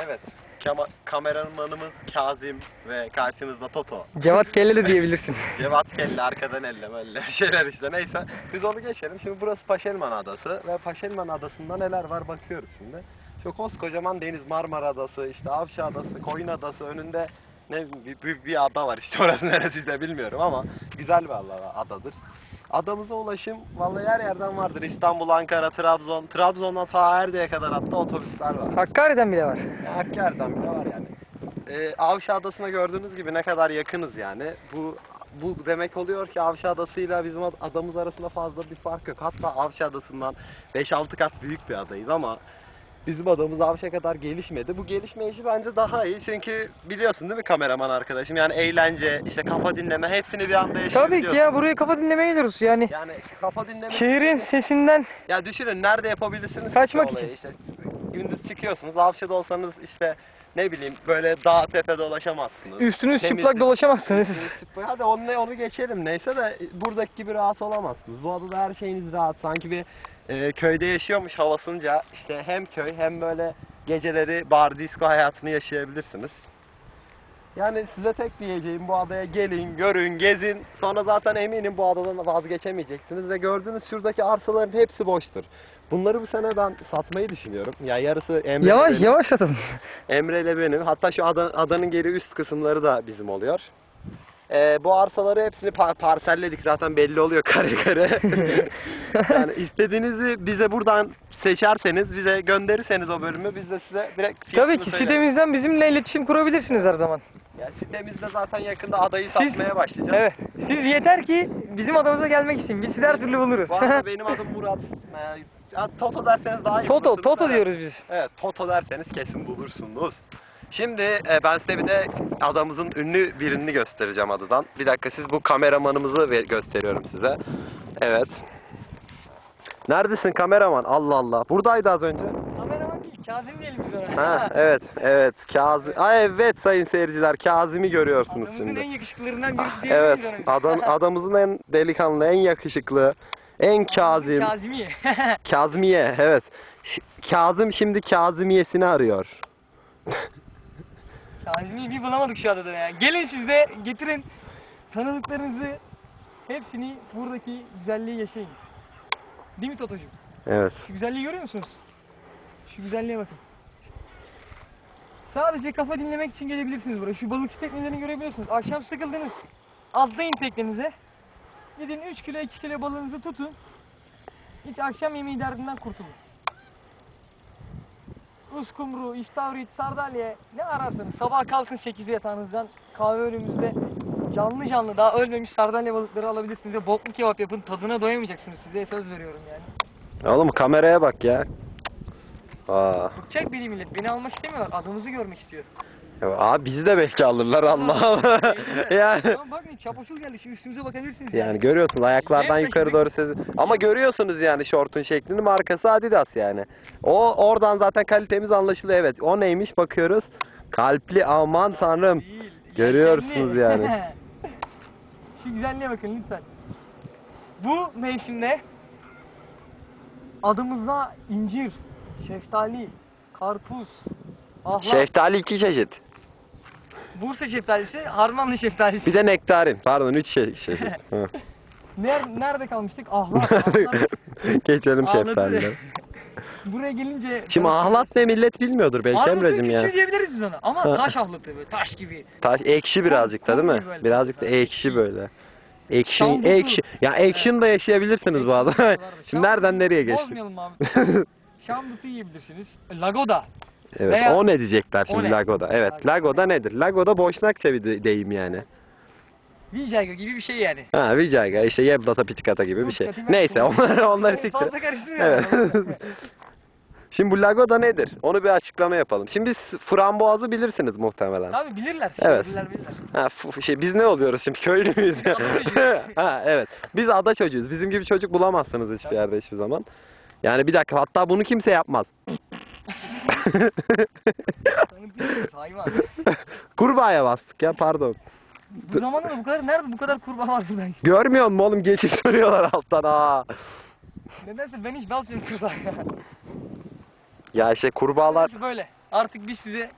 Evet. Kama kameramanımız Kazim ve karşımızda Toto. Cevat Kelle de diyebilirsin. Cevat Kelle arkadan elle böyle şeyler işte neyse. Biz onu geçelim. Şimdi burası Paşelman Adası ve Paşelman Adası'nda neler var bakıyoruz şimdi. Şu koskocaman deniz Marmara Adası, işte Avşa Adası, Koyun Adası önünde ne bir, bir, bir ada var işte orası neresi de bilmiyorum ama güzel bir ada- adadır. Adamıza ulaşım vallahi her yerden vardır. İstanbul, Ankara, Trabzon. Trabzon'dan ta Erde'ye kadar hatta otobüsler var. Hakkari'den bile var. Ya, Hakkari'den bile var yani. Ee, Avşa Adası'na gördüğünüz gibi ne kadar yakınız yani. Bu bu demek oluyor ki Avşa Adası'yla bizim ad- adamız arasında fazla bir fark yok. Hatta Avşa Adası'ndan 5-6 kat büyük bir adayız ama bizim adamız Avşa kadar gelişmedi. Bu gelişme işi bence daha iyi çünkü biliyorsun değil mi kameraman arkadaşım? Yani eğlence, işte kafa dinleme hepsini bir anda Tabii yaşayabiliyorsun. ki ya buraya kafa dinlemeye gidiyoruz yani. Yani kafa dinleme... Şehrin sesinden Ya düşünün nerede yapabilirsiniz? Kaçmak için. İşte gündüz çıkıyorsunuz, Avşa'da olsanız işte ne bileyim böyle dağ tepe dolaşamazsınız. üstünüz Temizlik- çıplak dolaşamazsınız. Üstünüz çıplak. Hadi onu, onu geçelim neyse de buradaki gibi rahat olamazsınız. Bu adada her şeyiniz rahat. Sanki bir e, köyde yaşıyormuş havasınca işte hem köy hem böyle geceleri bar disco hayatını yaşayabilirsiniz. Yani size tek diyeceğim bu adaya gelin, görün, gezin. Sonra zaten eminim bu adadan vazgeçemeyeceksiniz ve gördüğünüz şuradaki arsaların hepsi boştur. Bunları bu sene ben satmayı düşünüyorum. Ya yarısı Emre Yavaş benim. yavaş atalım. Emre ile benim. Hatta şu ada- adanın geri üst kısımları da bizim oluyor. Ee, bu arsaları hepsini par- parselledik zaten belli oluyor kare kare. yani istediğinizi bize buradan seçerseniz, bize gönderirseniz o bölümü biz de size direkt Tabii ki söyleriz. sitemizden bizimle iletişim kurabilirsiniz her zaman. Ya sitemizde zaten yakında adayı satmaya başlayacağız. Evet. Siz yeter ki bizim adamıza gelmek için. Biz sizi her türlü buluruz. Bu arada benim adım Murat. Ee, ya Toto derseniz daha iyi Toto, bulursunuz. Toto diyoruz biz. Evet, Toto derseniz kesin bulursunuz. Şimdi e, ben size bir de adamızın ünlü birini göstereceğim adadan. Bir dakika siz bu kameramanımızı ve- gösteriyorum size. Evet. Neredesin kameraman? Allah Allah. Buradaydı az önce. Kazım biz ona. Ha, evet, evet. Kazım. Ay evet sayın seyirciler. Kazım'ı görüyorsunuz Adamımızın en şimdi. yakışıklılarından birisi Ah, diyebiliriz Evet, ona. adam, adamımızın en delikanlı, en yakışıklı, en Kazım. Kazimi. Kazmiye, evet. Ş- Kazım şimdi Kazmiyesini arıyor. Kazimi'yi bir bulamadık şu adada ya. Gelin siz de getirin tanıdıklarınızı hepsini buradaki güzelliği yaşayın. Değil mi Totocuğum? Evet. Şu güzelliği görüyor musunuz? Şu güzelliğe bakın. Sadece kafa dinlemek için gelebilirsiniz buraya. Şu balıkçı teknelerini görebiliyorsunuz. Akşam sıkıldınız. Atlayın teknenize. Gidin 3 kilo 2 kilo balığınızı tutun. Hiç akşam yemeği derdinden kurtulun. Uskumru, istavrit, sardalya ne ararsanız sabah kalkın 8'de yatağınızdan kahve önümüzde canlı canlı daha ölmemiş sardalya balıkları alabilirsiniz boklu kebap yapın tadına doyamayacaksınız size söz veriyorum yani. Oğlum kameraya bak ya. Aa. Bıkacak beni millet. Beni almak istemiyorlar. Adamızı görmek istiyor. Ya Abi bizi de belki alırlar Allah. yani Tamam bakın çapoşul geldi. Şimdi üstümüze bakabilirsiniz. yani görüyorsunuz ayaklardan Hep yukarı doğru siz. Ama görüyorsunuz yani şortun şeklini markası Adidas yani. O oradan zaten kalitemiz anlaşılıyor evet. O neymiş bakıyoruz. Kalpli aman tanrım. Değil. Görüyorsunuz yani. Şu güzelliğe bakın lütfen. Bu mevsimde adımızda incir, şeftali, karpuz, ahlat, Şeftali iki çeşit. Bursa şeftalisi, Harmanlı şeftalisi. Bir de nektarin. Pardon üç şey. şey. Hı. Ner- nerede kalmıştık? Ahlat. ahlat. Geçelim Ahlatı- şeftalileri. Buraya gelince... Şimdi ahlat ne millet bilmiyordur belki Ahlatın Emre'cim küçüğü yani. diyebiliriz biz ona. Ama Ha. taş ahlatı böyle, taş gibi. Taş ekşi birazcık da değil mi? Böyle. Birazcık da ekşi böyle. Şambutu. action. Ya action da yaşayabilirsiniz bu arada. Şimdi nereden nereye geçtik? Bozmayalım abi. Şambutu yiyebilirsiniz. Lagoda. evet, Veya- o ne diyecekler O şimdi ne? Lagoda. Evet, Lagoda. Lagoda nedir? Lagoda boşnakça bir de- deyim yani. Vijaygo gibi bir şey yani. Ha, Vijayga, işte Yeblata Piçkata gibi bir şey. Neyse, ben- onlar onları siktir. Fazla karıştırmayalım. Evet. Şimdi bu Lagoda nedir? Onu bir açıklama yapalım. Şimdi siz framboğazı bilirsiniz muhtemelen. Tabii bilirler. Evet. Bilirler bilirler. Ha, şey, biz ne oluyoruz şimdi köylü müyüz? Biz ha, evet. Biz ada çocuğuyuz. Bizim gibi çocuk bulamazsınız hiçbir yerde hiçbir zaman. Yani bir dakika hatta bunu kimse yapmaz. Kurbağaya bastık ya pardon. Bu zamanda da bu kadar nerede bu kadar kurbağa vardı ben? Görmüyor musun oğlum geçip duruyorlar alttan ha. Nedense ben hiç basmıyorum kurbağa. Ya işte kurbağalar Böyle. Artık biz size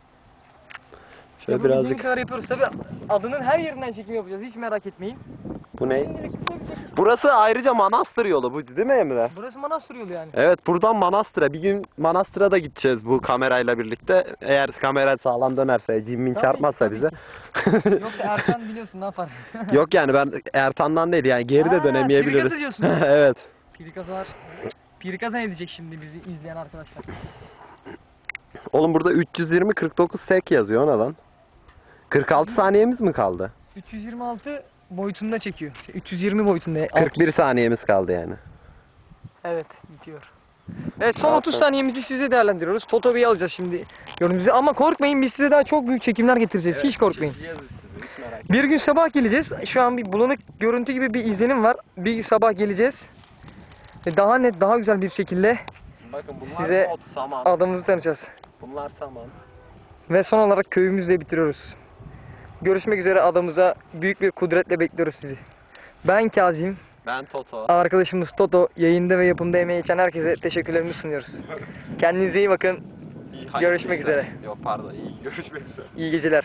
Şöyle yapabildiğimiz birazcık. kadar yapıyoruz. Tabii adının her yerinden çekim yapacağız. Hiç merak etmeyin. Bu ne? Şimdilik. Burası ayrıca Manastır yolu bu değil mi Emre? Burası Manastır yolu yani. Evet buradan Manastır'a bir gün Manastır'a da gideceğiz bu kamerayla birlikte. Eğer kamera sağlam dönerse, cimmin Tabii, çarpmazsa tabii bize. Yoksa Erkan biliyorsun ne yapar. Yok yani ben Ertan'dan değil yani geri de Ha, dönemeyebiliriz. Pirikazı diyorsun. evet. Pirikaz var. Pirikaz ne edecek şimdi bizi izleyen arkadaşlar? Oğlum burada 320 49 sek yazıyor ona lan. 46 saniyemiz mi kaldı? 326 boyutunda çekiyor. Şey, 320 boyutunda. 41 saniyemiz kaldı yani. Evet bitiyor. Evet son Zaten- 30 saniyemizi size değerlendiriyoruz. Bey'i alacağız şimdi gibi. Ama korkmayın biz size daha çok büyük çekimler getireceğiz. Hiç korkmayın. Bir gün sabah geleceğiz. Şu an bir bulanık görüntü gibi bir izlenim var. Bir sabah geleceğiz. Daha net, daha güzel bir şekilde Bakın bunlar Size ot, saman. adamımızı tanıyacağız. Bunlar saman. Ve son olarak köyümüzle bitiriyoruz. Görüşmek üzere adamıza büyük bir kudretle bekliyoruz sizi. Ben Kazim, Ben Toto. arkadaşımız Toto. Yayında ve yapımda emeği geçen herkese teşekkürlerimizi sunuyoruz. Kendinize iyi bakın. İyi, görüşmek üzere. Yok pardon iyi görüşmek üzere. İyi geceler.